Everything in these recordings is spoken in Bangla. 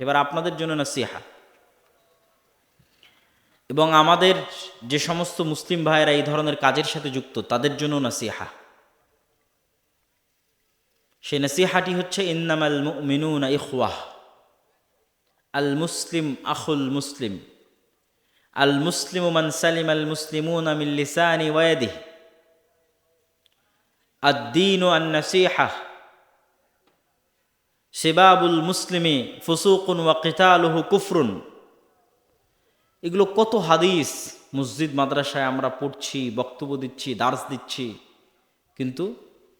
এবার আপনাদের জন্য নাসিহা এবং আমাদের যে সমস্ত মুসলিম ভাইয়েরা এই ধরনের কাজের সাথে যুক্ত তাদের জন্য নাসিহা সেই নাসিহাটি হচ্ছে ইন্নামাল মিনুন ইখওয়াহ আল মুসলিম আখুল মুসলিম আল মুসলিম মান সালিম আল মুসলিমুন মিন লিসানি ওয়াদিহ الدين সেবাবুল মুসলিমে ফুসুকুন ওয়া কিতালুহু কুফরুন। এগুলো কত হাদিস? মসজিদ, মাদ্রাসায় আমরা পড়ছি, বক্তব্য দিচ্ছি, দার্স দিচ্ছি, কিন্তু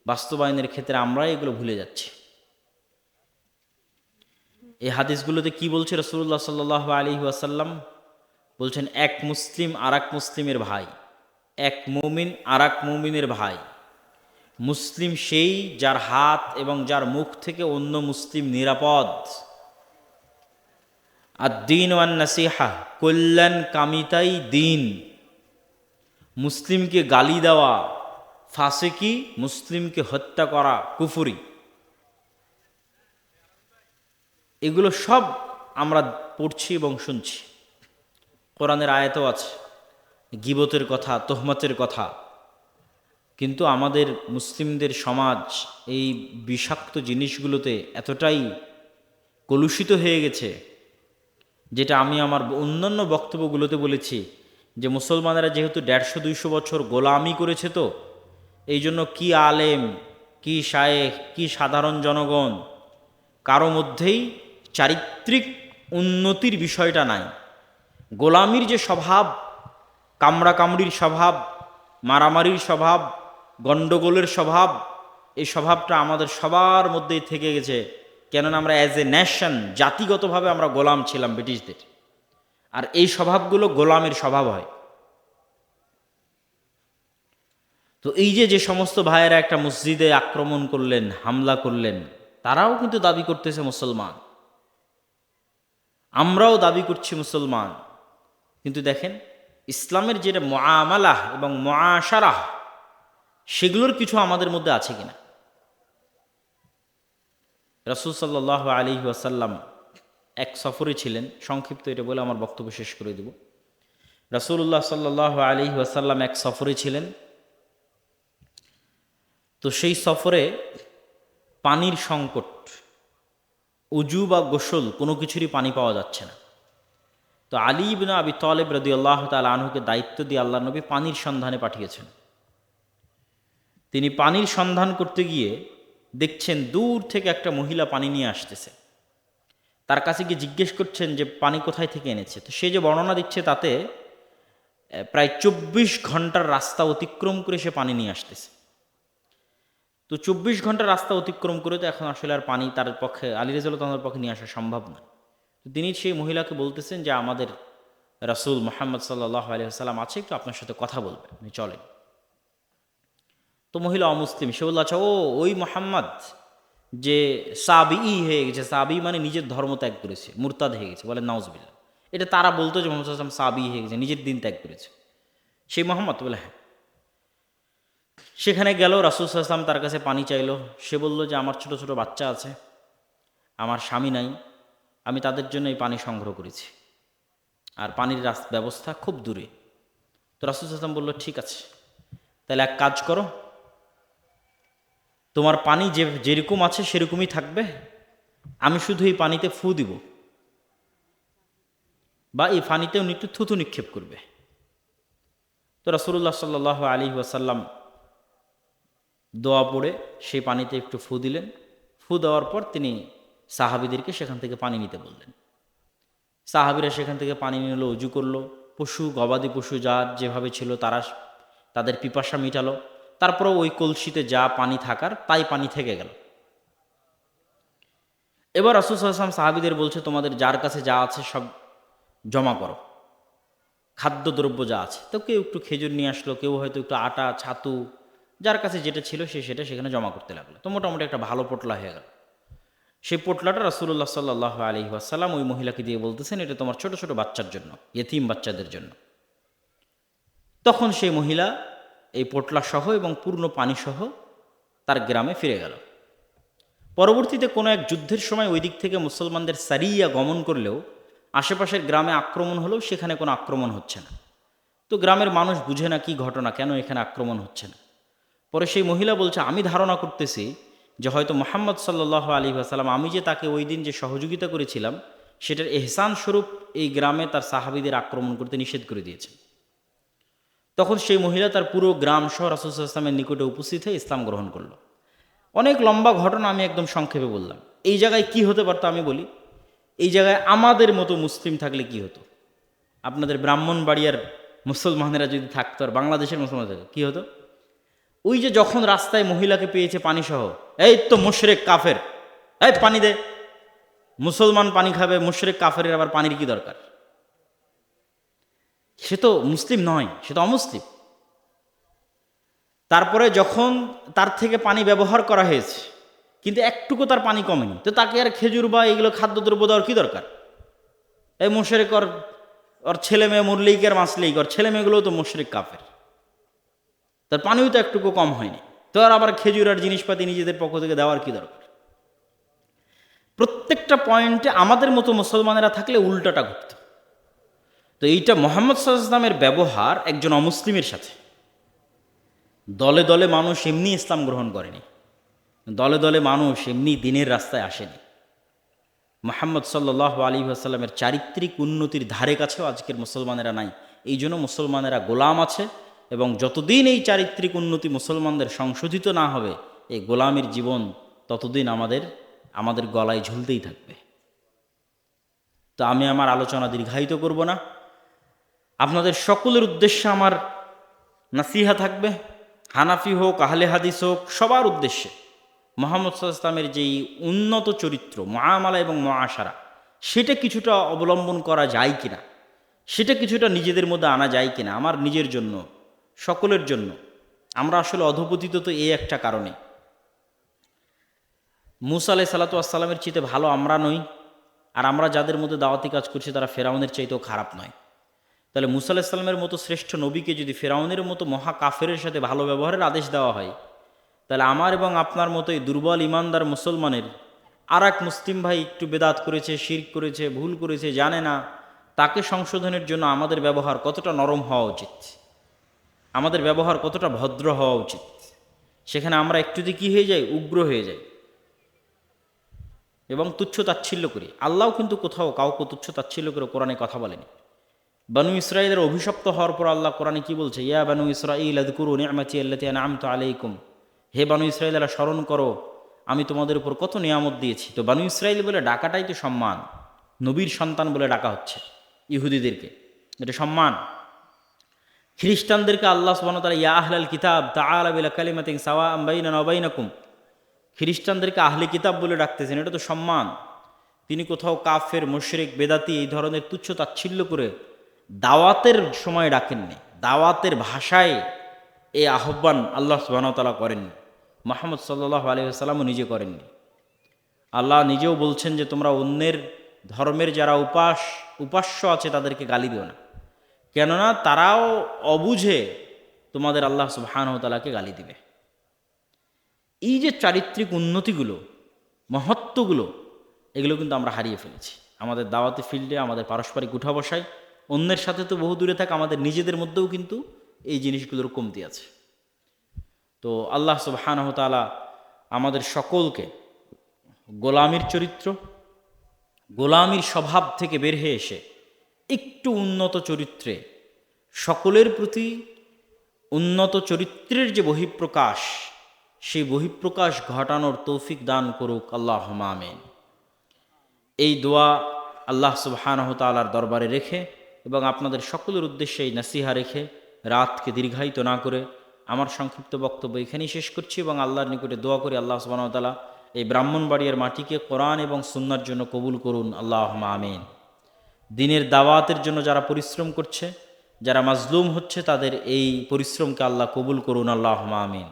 বাস্তবায়নের ক্ষেত্রে আমরাই এগুলো ভুলে যাচ্ছি। এই হাদিসগুলোতে কি বলছে রসুল্লাহ সাল্লাহ আলী ওয়াসাল্লাম? বলছেন, এক মুসলিম আর মুসলিমের ভাই, এক মুমিন আর এক মুমিনের ভাই। মুসলিম সেই যার হাত এবং যার মুখ থেকে অন্য মুসলিম নিরাপদ। আর দিন ওয়ান নাসিহা কল্যাণ কামিতাই দিন। মুসলিমকে গালি দেওয়া, ফাসেকি মুসলিমকে হত্যা করা, কুফুরি। এগুলো সব আমরা পড়ছি এবং শুনছি। কোরআনের আয়তও আছে, গিবতের কথা, তোহমতের কথা। কিন্তু আমাদের মুসলিমদের সমাজ এই বিষাক্ত জিনিসগুলোতে এতটাই কলুষিত হয়ে গেছে, যেটা আমি আমার অন্যান্য বক্তব্যগুলোতে বলেছি যে মুসলমানেরা যেহেতু দেড়শো দুইশো বছর গোলামি করেছে তো, এই জন্য কী আলেম, কি শায়েখ, কি সাধারণ জনগণ, কারও মধ্যেই চারিত্রিক উন্নতির বিষয়টা নাই। গোলামির যে স্বভাব কামড়া কামড়ির স্বভাব, মারামারির স্বভাব গণ্ডগোলের স্বভাব, এই স্বভাবটা আমাদের সবার মধ্যেই থেকে গেছে। কেননা আমরা অ্যাজ এ ন্যাশন জাতিগতভাবে আমরা গোলাম ছিলাম ব্রিটিশদের। আর এই স্বভাবগুলো গোলামের স্বভাব হয়। তো এই যে যে সমস্ত ভাইয়েরা একটা মসজিদে আক্রমণ করলেন, হামলা করলেন, তারাও কিন্তু দাবি করতেছে মুসলমান। আমরাও দাবি করছি মুসলমান। কিন্তু দেখেন, ইসলামের যেটা মামালাহ এবং মাশারাহ সেগুলোর কিছু আমাদের মধ্যে আছে কিনা? রসুল সাল্লাহ আলী ওয়াসাল্লাম এক সফরে ছিলেন, সংক্ষিপ্ত এটা বলে আমার বক্তব্য শেষ করে দেব। রসুল্লাহ সাল্লাহ আলী ওয়াসাল্লাম এক সফরে ছিলেন। তো সেই সফরে পানির সংকট, উজু বা গোসল কোনো কিছুরই পানি পাওয়া যাচ্ছে না। তো আলী ইবিন আবি তলেব রদি আল্লাহ তাল আনহুকে দায়িত্ব দিয়ে আল্লাহ নবী পানির সন্ধানে পাঠিয়েছেন। তিনি পানির সন্ধান করতে গিয়ে দেখছেন দূর থেকে একটা মহিলা পানি নিয়ে আসতেছে। তার কাছে গিয়ে জিজ্ঞেস করছেন যে পানি কোথায় থেকে এনেছে? তো সে যে বর্ণনা দিচ্ছে তাতে প্রায় চব্বিশ ঘণ্টার রাস্তা অতিক্রম করে সে পানি নিয়ে আসতেছে। তো চব্বিশ ঘণ্টা রাস্তা অতিক্রম করে তো এখন আসলে আর পানি তার পক্ষে, আলী তাদের পক্ষে নিয়ে আসা সম্ভব তো তিনি সেই মহিলাকে বলতেছেন যে আমাদের রাসুল মোহাম্মদ সাল্লাহ আলহিহাল্লাম আছে, একটু আপনার সাথে কথা বলবে আপনি চলেন। তো মহিলা অমুসলিম, সে বলল আচ্ছা ও, ওই মোহাম্মদ যে সাবি হয়ে গেছে, সাবি মানে নিজের ধর্ম ত্যাগ করেছে, মুরতাদ হয়ে গেছে, বলে নওয়াজবিল্লা এটা তারা বলতো যে মোহাম্মদ আসলাম সাবি হয়ে গেছে, নিজের দিন ত্যাগ করেছে। সেই মোহাম্মদ বলে হ্যাঁ। সেখানে গেল, রাসুল আসলাম তার কাছে পানি চাইলো। সে বলল যে, আমার ছোট ছোট বাচ্চা আছে, আমার স্বামী নাই, আমি তাদের জন্য এই পানি সংগ্রহ করেছি। আর পানির ব্যবস্থা খুব দূরে। তো রাসুল আসলাম বলল, ঠিক আছে, তাহলে এক কাজ করো তোমার পানি যে যেরকম আছে সেরকমই থাকবে, আমি শুধু এই পানিতে ফু দিব। বা এই পানিতে উনি একটু থুতু নিক্ষেপ করবে। তো রাসুল্লাহ সাল্লাহ আলী ওয়াসাল্লাম দোয়া পড়ে, সেই পানিতে একটু ফু দিলেন। ফু দেওয়ার পর তিনি সাহাবিদেরকে সেখান থেকে পানি নিতে বললেন। সাহাবিরা সেখান থেকে পানি নিল, উজু করল। পশু, গবাদি পশু যা যেভাবে ছিল তারা তাদের পিপাসা মিটালো। তারপরেও ওই কলসিতে যা পানি থাকার, তাই পানি থেকে গেল। এবার রাসুল আসলাম সাহাবিদের বলছে, তোমাদের যার কাছে যা আছে সব জমা করো। খাদ্যদ্রব্য যা আছে। তো কেউ একটু খেজুর নিয়ে আসলো, কেউ হয়তো একটু আটা, ছাতু, যার কাছে যেটা ছিল সে সেটা সেখানে জমা করতে লাগল। তো মোটামুটি একটা ভালো পোটলা হয়ে গেল। সেই পোটলাটা রাসুল্লাহ সাল্লাহ আলি আসাল্লাম ওই মহিলাকে দিয়ে বলতেছেন, এটা তোমার ছোট ছোট বাচ্চার জন্য, ইয়েতিম বাচ্চাদের জন্য। তখন সেই মহিলা এই পোটলা সহ এবং পূর্ণ পানি সহ তার গ্রামে ফিরে গেল। পরবর্তীতে কোনো এক যুদ্ধের সময় ওই দিক থেকে মুসলমানদের সারিয়া গমন করলেও আশেপাশের গ্রামে আক্রমণ হলেও সেখানে কোনো আক্রমণ হচ্ছে না। তো গ্রামের মানুষ বুঝে না কি ঘটনা, কেন এখানে আক্রমণ হচ্ছে না। পরে সেই মহিলা বলছে, আমি ধারণা করতেছি যে হয়তো মোহাম্মদ সাল্লাহ আলী আসালাম আমি যে তাকে ওই দিন যে সহযোগিতা করেছিলাম, সেটার এহসান স্বরূপ এই গ্রামে তার সাহাবিদের আক্রমণ করতে নিষেধ করে দিয়েছে তখন সেই মহিলা তার পুরো গ্রাম সহ রাসুলামের নিকটে উপস্থিত হয়ে ইসলাম গ্রহণ করল। অনেক লম্বা ঘটনা আমি একদম সংক্ষেপে বললাম। এই জায়গায় কি হতে পারতো আমি বলি? এই জায়গায় আমাদের মতো মুসলিম থাকলে কি হতো? আপনাদের ব্রাহ্মণ ব্রাহ্মণবাড়িয়ার মুসলমানেরা যদি থাকতো আর বাংলাদেশের মুসলমান কী হতো? ওই যে যখন রাস্তায় মহিলাকে পেয়েছে পানি সহ এই তো মুশরেক কাফের, এই পানি দে। মুসলমান পানি খাবে, মুশরেক কাফের আবার পানির কি দরকার? সে তো মুসলিম নয়, সে তো অমুসলিম। তারপরে যখন তার থেকে পানি ব্যবহার করা হয়েছে, কিন্তু একটুকু তার পানি কমেনি। তো তাকে আর খেজুর বা এগুলো খাদ্যদ্রব্য দেওয়ার কী দরকার? এই মুশরেক ওর ওর ছেলে মেয়ে মরলেই আর মাসলেই ওর ছেলে মেয়েগুলোও তো মুশরেক কাফের। তার পানিও তো একটুকু কম হয়নি। তো আর আবার খেজুর আর জিনিসপাতি নিজেদের পক্ষ থেকে দেওয়ার কি দরকার? প্রত্যেকটা পয়েন্টে আমাদের মতো মুসলমানেরা থাকলে উল্টাটা ঘটত। তো এইটা মোহাম্মদ সাল্লামের ব্যবহার একজন অমুসলিমের সাথে। দলে দলে মানুষ এমনি ইসলাম গ্রহণ করেনি। দলে দলে মানুষ এমনি দিনের রাস্তায় আসেনি। মোহাম্মদ সাল্লাহ আলী আসাল্লামের চারিত্রিক উন্নতির ধারে কাছেও আজকের মুসলমানেরা নাই। এই জন্য মুসলমানেরা গোলাম আছে এবং যতদিন এই চারিত্রিক উন্নতি মুসলমানদের সংশোধিত না হবে, এই গোলামের জীবন ততদিন আমাদের আমাদের গলায় ঝুলতেই থাকবে। তো আমি আমার আলোচনা দীর্ঘায়িত করব না। আপনাদের সকলের উদ্দেশ্যে আমার নাসিহা থাকবে। হানাফি হোক, আহলে হাদিস হোক, সবার উদ্দেশ্যে মোহাম্মদ ইসলামের যেই উন্নত চরিত্র, মহামালা এবং মহাসারা সেটা কিছুটা অবলম্বন করা যায় কিনা? সেটা কিছুটা নিজেদের মধ্যে আনা যায় কিনা? আমার নিজের জন্য, সকলের জন্য। আমরা আসলে অধপতিত তো এই একটা কারণে। মুসা আলাই সাল্লাতু আসসালামের চিতে ভালো আমরা নই, আর আমরা যাদের মধ্যে দাওয়াতি কাজ করছি তারা ফেরাউনের চাইতেও খারাপ নয়। তাহলে মুসা আলাহিসাল্লামের মতো শ্রেষ্ঠ নবীকে যদি ফেরাউনের মতো মহা কাফেরের সাথে ভালো ব্যবহারের আদেশ দেওয়া হয়, তাহলে আমার এবং আপনার মতো এই দুর্বল ইমানদার মুসলমানের আর এক মুসলিম ভাই একটু বেদাত করেছে শির করেছে, ভুল করেছে, জানে না, তাকে সংশোধনের জন্য আমাদের ব্যবহার কতটা নরম হওয়া উচিত? আমাদের ব্যবহার কতটা ভদ্র হওয়া উচিত? সেখানে আমরা একটু দিয়ে কী হয়ে যাই, উগ্র হয়ে যাই। এবং তুচ্ছ তাচ্ছিল্য করি। আল্লাহ কিন্তু কোথাও কাউকে তুচ্ছ তাচ্ছিল্য করে কোরআনে কথা বলেনি। বানু ইসরায়েলের অভিশপ্ত হওয়ার পর আল্লাহ কোরআনে কি বলছে? ইয়া বানু ইসরাইল আদকুরু নিয়ামাতি আল্লাতি আনআমতু আলাইকুম। হে বানু ইসরায়েলেরা স্মরণ করো, আমি তোমাদের উপর কত নিয়ামত দিয়েছি। তো বানু ইসরায়েল বলে ডাকাটাই তো সম্মান, নবীর সন্তান বলে ডাকা হচ্ছে ইহুদিদেরকে। এটা সম্মান। খ্রিস্টানদেরকে আল্লাহ সুবাহ তালা ইয়া আহলাল কিতাব তা তাআলা কালিমাতিন সাওয়া আম্বাইনা নবাইনাকুম খ্রিস্টানদেরকে আহলে কিতাব বলে ডাকতেছেন, এটা তো সম্মান। তিনি কোথাও কাফের, মুশরিক, বেদাতি এই ধরনের তুচ্ছ তাচ্ছিল্য করে দাওয়াতের সময় ডাকেননি, দাওয়াতের ভাষায় এই আহ্বান আল্লাহ সুবাহতালা করেননি, মোহাম্মদ সাল্লাহ আলহিহাস্লামও নিজে করেননি। আল্লাহ নিজেও বলছেন যে, তোমরা অন্যের ধর্মের যারা উপাস, উপাস্য আছে তাদেরকে গালি দিও না। কেননা তারাও অবুঝে তোমাদের আল্লাহ সুবাহানতালাকে গালি দিবে। এই যে চারিত্রিক উন্নতিগুলো, মহত্বগুলো, এগুলো কিন্তু আমরা হারিয়ে ফেলেছি। আমাদের দাওয়াতি ফিল্ডে আমাদের পারস্পরিক উঠা বসায় অন্যের সাথে তো বহু দূরে থাকে, আমাদের নিজেদের মধ্যেও কিন্তু এই জিনিসগুলোর কমতি আছে। তো আল্লাহ সুবাহানহতালা আমাদের সকলকে গোলামির চরিত্র, গোলামির স্বভাব থেকে বের হয়ে এসে একটু উন্নত চরিত্রে, সকলের প্রতি উন্নত চরিত্রের যে বহিঃপ্রকাশ, সেই বহিঃপ্রকাশ ঘটানোর তৌফিক দান করুক আল্লাহ আমেন। এই দোয়া আল্লাহ সুবাহানহতালার দরবারে রেখে এবং আপনাদের সকলের উদ্দেশ্যে এই নাসিহা রেখে রাতকে দীর্ঘায়িত না করে আমার সংক্ষিপ্ত বক্তব্য এখানেই শেষ করছি এবং আল্লাহর নিকটে দোয়া করি আল্লাহ সুবাহতালা এই ব্রাহ্মণবাড়িয়ার মাটিকে কোরআন এবং সুন্নার জন্য কবুল করুন। আল্লাহ আমিন। দিনের দাওয়াতের জন্য যারা পরিশ্রম করছে, যারা মাজলুম হচ্ছে, তাদের এই পরিশ্রমকে আল্লাহ কবুল করুন। আল্লাহ আমিন।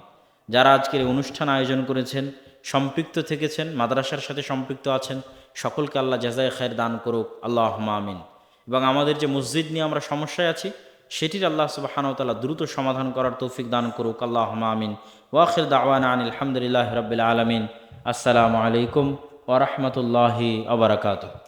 যারা আজকের এই অনুষ্ঠান আয়োজন করেছেন, সম্পৃক্ত থেকেছেন, মাদ্রাসার সাথে সম্পৃক্ত আছেন, সকলকে আল্লাহ জাজায় খায়ের দান করুক। আল্লাহ আমিন। এবং আমাদের যে মসজিদ নিয়ে আমরা সমস্যায় আছি, সেটির আল্লাহ সুবাহানতালা দ্রুত সমাধান করার তৌফিক দান করুক। আল্লাহ আমিন। ওয়াখির দাওয়ান আলহামদুলিল্লাহ রবিল আলমিন। আসসালামু আলাইকুম ওরহমতুল্লাহি আবরকাত